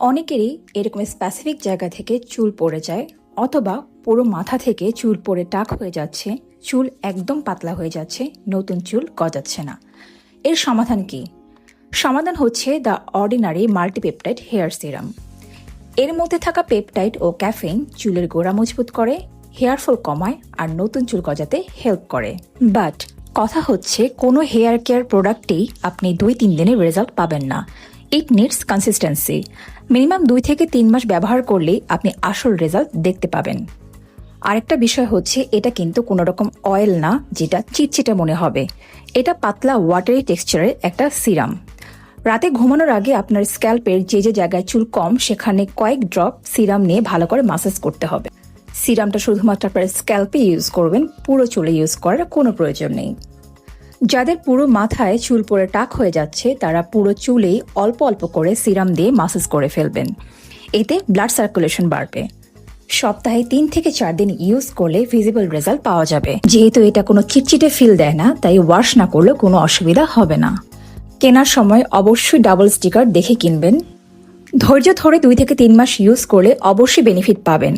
অনেকেরই এরকম স্পেসিফিক জায়গা থেকে চুল পড়ে যায় অথবা পুরো মাথা থেকে চুল পড়ে টাক হয়ে যাচ্ছে, চুল একদম পাতলা হয়ে যাচ্ছে, নতুন চুল গজাচ্ছে না। এর সমাধান কি? সমাধান হচ্ছে the ordinary multipeptide hair serum এর মধ্যে থাকা পেপটাইড ও ক্যাফেইন চুলের গোড়া মজবুত করে হেয়ার ফল কমায় আর নতুন চুল গজাতে হেল্প করে। বাট কথা হচ্ছে কোনো হেয়ার কেয়ার প্রোডাক্টেই আপনি দুই তিন দিনের রেজাল্ট পাবেন না। ইট নিডস কনসিস্টেন্সি মিনিমাম দুই থেকে তিন মাস ব্যবহার করলেই আপনি আসল রেজাল্ট দেখতে পাবেন। আরেকটা বিষয় হচ্ছে, এটা কিন্তু কোনো রকম অয়েল না, যেটা চিটচিটে মনে হবে। এটা পাতলা ওয়াটারি টেক্সচারের একটা সিরাম রাতে ঘুমানোর আগে আপনার স্ক্যাল্পের যে যে জায়গায় চুল কম, সেখানে কয়েক ড্রপ সিরাম নিয়ে ভালো করে মাসাজ করতে হবে। সিরামটা শুধুমাত্র আপনার স্ক্যাল্পে ইউজ করবেন, পুরো চুলে ইউজ করার কোনো প্রয়োজন নেই। যাদের পুরো মাথায় চুল পরে টাক হয়ে যাচ্ছে, তারা পুরো চুলেই অল্প অল্প করে সিরাম দিয়ে মাসাজ করে ফেলবেন। এতে ব্লাড সার্কুলেশন বাড়বে। সপ্তাহে তিন থেকে চার দিন ইউজ করলে ভিজিবল রেজাল্ট পাওয়া যাবে। যেহেতু এটা কোনো চিটচিটে ফিল দেয় না, তাই ওয়াশ না করলে কোনো অসুবিধা হবে না। কেনার সময় অবশ্যই ডাবল স্টিকার দেখে কিনবেন। ধৈর্য ধরে দুই থেকে তিন মাস ইউজ করলে অবশ্যই বেনিফিট পাবেন।